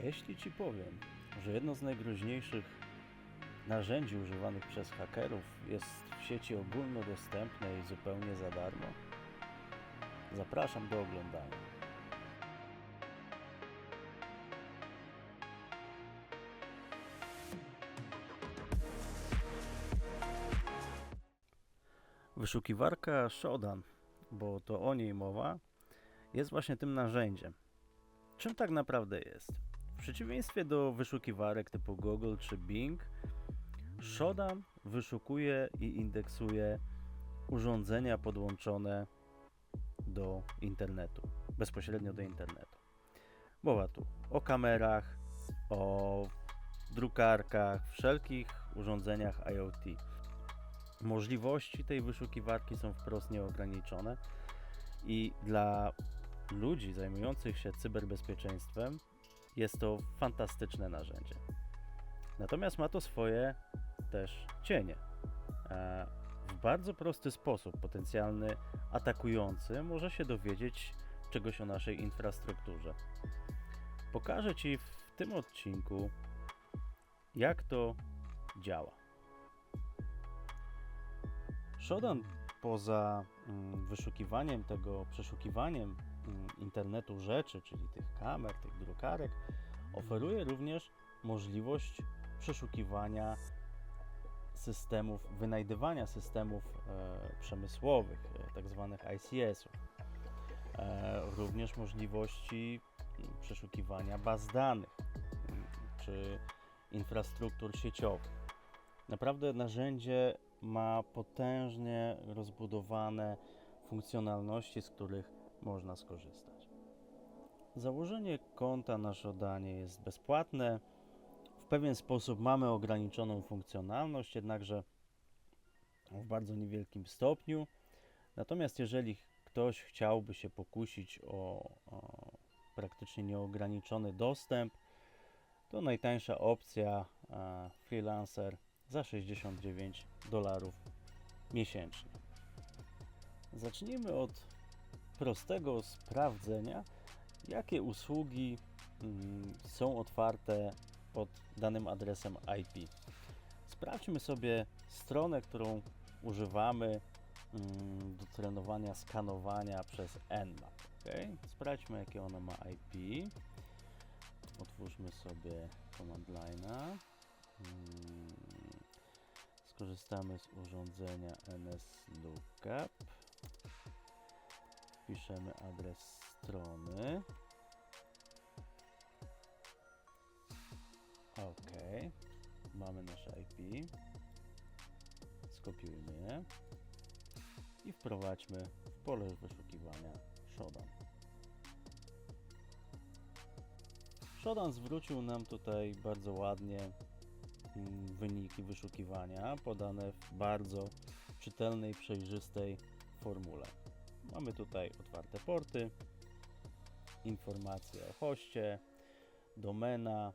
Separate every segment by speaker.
Speaker 1: A jeśli ci powiem, że jedno z najgroźniejszych narzędzi używanych przez hakerów jest w sieci ogólnodostępnej zupełnie za darmo? Zapraszam do oglądania. Wyszukiwarka Shodan, bo to o niej mowa, jest właśnie tym narzędziem. Czym tak naprawdę jest? W przeciwieństwie do wyszukiwarek typu Google czy Bing, Shodan wyszukuje i indeksuje urządzenia podłączone do internetu, bezpośrednio do internetu. Mowa tu o kamerach, o drukarkach, wszelkich urządzeniach IoT. Możliwości tej wyszukiwarki są wprost nieograniczone i dla ludzi zajmujących się cyberbezpieczeństwem jest to fantastyczne narzędzie. Natomiast ma to swoje też cienie. E, W bardzo prosty sposób potencjalny atakujący może się dowiedzieć czegoś o naszej infrastrukturze. Pokażę Ci w tym odcinku, jak to działa. Shodan poza mm, wyszukiwaniem tego, przeszukiwaniem mm, internetu rzeczy, czyli tych kamer, tych drukarek, oferuje również możliwość przeszukiwania systemów, wynajdywania systemów e, przemysłowych, e, tak zwanych ICS-ów. E, również możliwości przeszukiwania baz danych czy infrastruktur sieciowych. Naprawdę narzędzie ma potężnie rozbudowane funkcjonalności, z których można skorzystać. Założenie konta na Shodanie jest bezpłatne. W pewien sposób mamy ograniczoną funkcjonalność, jednakże w bardzo niewielkim stopniu. Natomiast jeżeli ktoś chciałby się pokusić o, o praktycznie nieograniczony dostęp, to najtańsza opcja e, freelancer za 69 dolarów miesięcznie. Zacznijmy od prostego sprawdzenia, jakie usługi mm, są otwarte pod danym adresem IP. Sprawdźmy sobie stronę, którą używamy mm, do trenowania skanowania przez Nmap. Okay? Sprawdźmy, jakie ona ma IP. Otwórzmy sobie command line'a. Mm, Skorzystamy z urządzenia NSLookup. Wpiszemy adres strony. OK. Mamy nasze IP. Skopiujmy je i wprowadźmy w pole wyszukiwania Shodan. Shodan zwrócił nam tutaj bardzo ładnie mm, wyniki wyszukiwania podane w bardzo czytelnej, przejrzystej formule. Mamy tutaj otwarte porty, informacje o hoście, domena,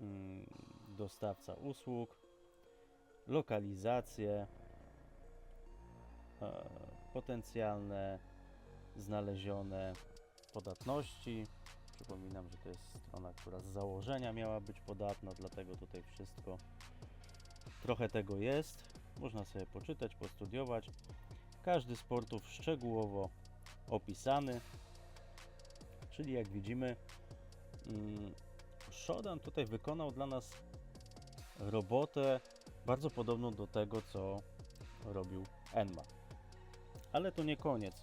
Speaker 1: mm, dostawca usług, lokalizacje, e, potencjalne znalezione podatności. Przypominam, że to jest strona, która z założenia miała być podatna, dlatego tutaj wszystko trochę tego jest. Można sobie poczytać, postudiować. Każdy z portów szczegółowo opisany. Czyli jak widzimy, mm, Shodan tutaj wykonał dla nas robotę bardzo podobną do tego, co robił Enma. Ale to nie koniec.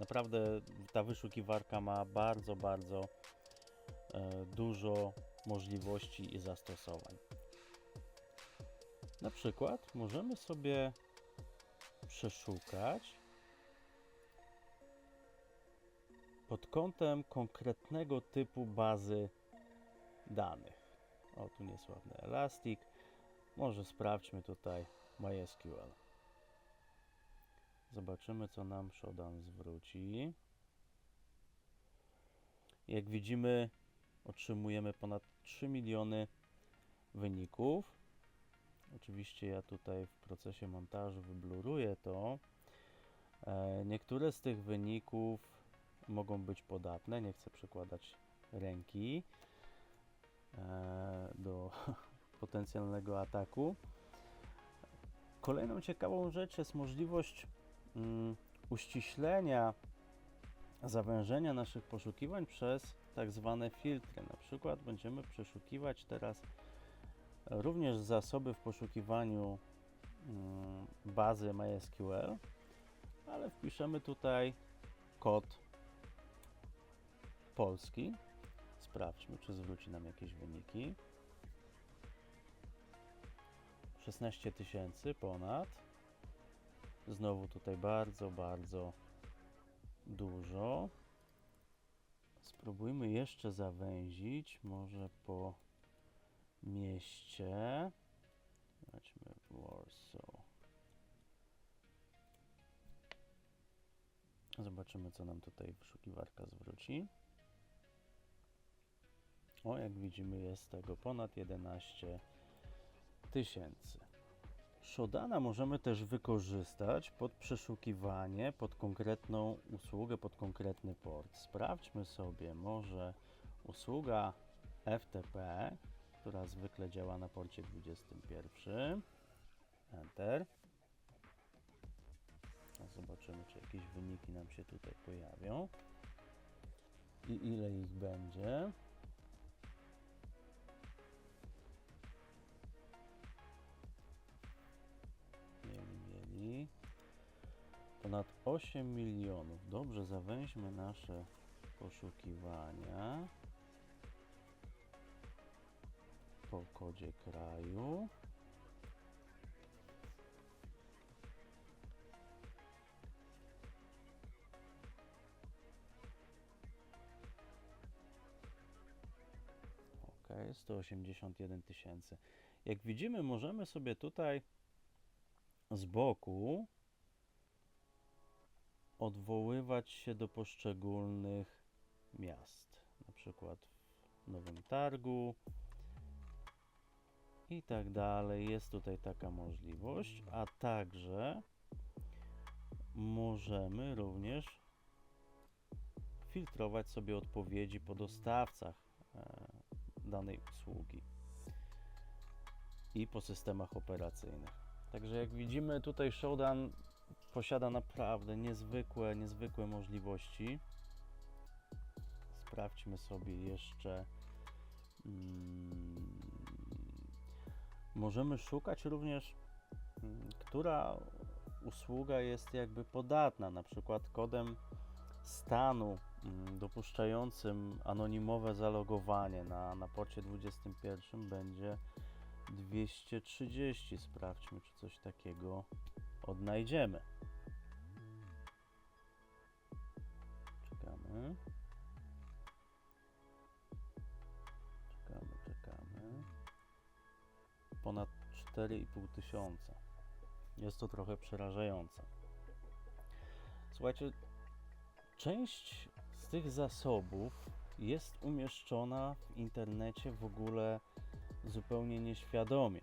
Speaker 1: Naprawdę ta wyszukiwarka ma bardzo, bardzo e, dużo możliwości i zastosowań. Na przykład możemy sobie przeszukać pod kątem konkretnego typu bazy danych. O, tu niesławny Elastic. Może sprawdźmy tutaj MySQL. Zobaczymy, co nam Shodan zwróci. Jak widzimy, otrzymujemy ponad 3 miliony wyników. Oczywiście ja tutaj w procesie montażu wybluruję to. E, Niektóre z tych wyników mogą być podatne, nie chcę przykładać ręki. e, do potencjalnego ataku. Kolejną ciekawą rzecz jest możliwość mm, uściślenia, zawężenia naszych poszukiwań przez tak zwane filtry. Na przykład będziemy przeszukiwać teraz również zasoby w poszukiwaniu mm, bazy MySQL, ale wpiszemy tutaj kod polski. Sprawdźmy, czy zwróci nam jakieś wyniki. 16 tysięcy ponad. Znowu tutaj bardzo, bardzo dużo. Spróbujmy jeszcze zawęzić, może po mieście. Zobaczmy Warsaw. Zobaczymy, co nam tutaj wyszukiwarka zwróci. O, jak widzimy, jest tego ponad 11 tysięcy. Shodana możemy też wykorzystać pod przeszukiwanie, pod konkretną usługę, pod konkretny port. Sprawdźmy sobie, może usługa FTP, która zwykle działa na porcie 21. Enter. Zobaczymy, czy jakieś wyniki nam się tutaj pojawią. I ile ich będzie. Ponad 8 milionów. Dobrze, zawęźmy nasze poszukiwania po kodzie kraju. Ok, 181 tysięcy. Jak widzimy, możemy sobie tutaj z boku odwoływać się do poszczególnych miast. Na przykład w Nowym Targu i tak dalej. Jest tutaj taka możliwość, a także możemy również filtrować sobie odpowiedzi po dostawcach e, danej usługi i po systemach operacyjnych. Także jak widzimy tutaj Shodan posiada naprawdę niezwykłe, niezwykłe możliwości. Sprawdźmy sobie jeszcze mm, możemy szukać również mm, która usługa jest jakby podatna, na przykład kodem stanu mm, dopuszczającym anonimowe zalogowanie na, na porcie 21 będzie 230. Sprawdźmy, czy coś takiego odnajdziemy. Czekamy. Czekamy, czekamy. Ponad 4,5 tysiąca. Jest to trochę przerażające. Słuchajcie, część z tych zasobów jest umieszczona w internecie w ogóle zupełnie nieświadomie.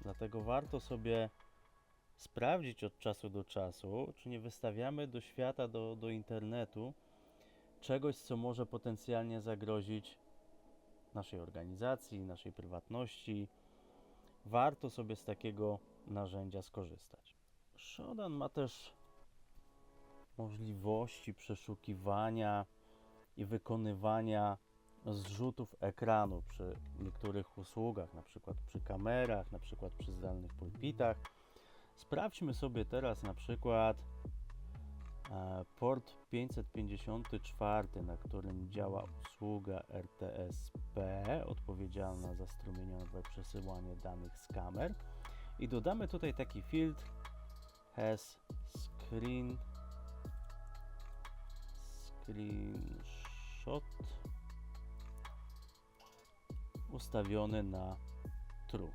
Speaker 1: Dlatego warto sobie sprawdzić od czasu do czasu, czy nie wystawiamy do świata, do, do internetu czegoś, co może potencjalnie zagrozić naszej organizacji, naszej prywatności. Warto sobie z takiego narzędzia skorzystać. Shodan ma też możliwości przeszukiwania i wykonywania zrzutów ekranu przy niektórych usługach, na przykład przy kamerach, na przykład przy zdalnych pulpitach. Sprawdźmy sobie teraz na przykład port 554, na którym działa usługa RTSP, odpowiedzialna za strumieniowe przesyłanie danych z kamer. I dodamy tutaj taki filtr has screen screenshot ustawiony na true.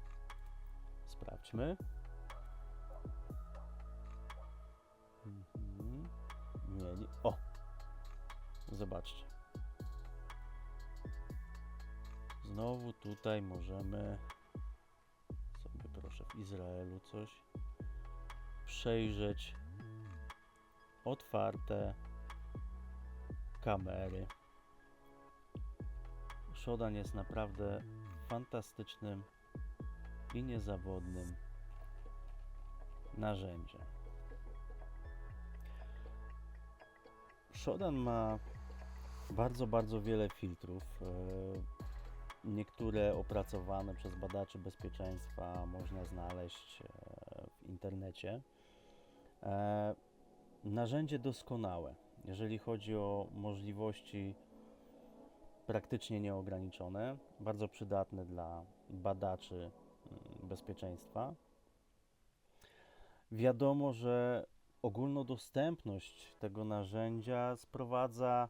Speaker 1: Sprawdźmy. Zobaczcie. Znowu tutaj możemy sobie proszę w Izraelu coś przejrzeć otwarte kamery. Shodan jest naprawdę fantastycznym i niezawodnym narzędziem. Shodan ma bardzo, bardzo wiele filtrów. e, Niektóre opracowane przez badaczy bezpieczeństwa można znaleźć e, w internecie. E, Narzędzie doskonałe, jeżeli chodzi o możliwości praktycznie nieograniczone, bardzo przydatne dla badaczy bezpieczeństwa. Wiadomo, że ogólnodostępność tego narzędzia sprowadza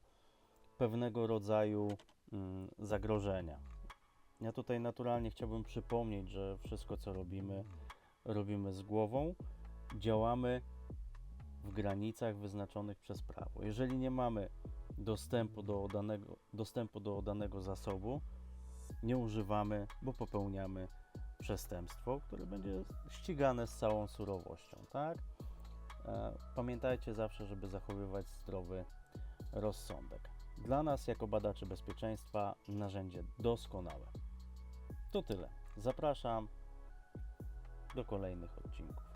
Speaker 1: pewnego rodzaju mm, zagrożenia. Ja tutaj naturalnie chciałbym przypomnieć, że wszystko co robimy, robimy z głową, działamy w granicach wyznaczonych przez prawo. Jeżeli nie mamy dostępu do danego, dostępu do danego zasobu, nie używamy, bo popełniamy przestępstwo, które będzie ścigane z całą surowością, tak? E, Pamiętajcie zawsze, żeby zachowywać zdrowy rozsądek. Dla nas, jako badaczy bezpieczeństwa, narzędzie doskonałe. To tyle. Zapraszam do kolejnych odcinków.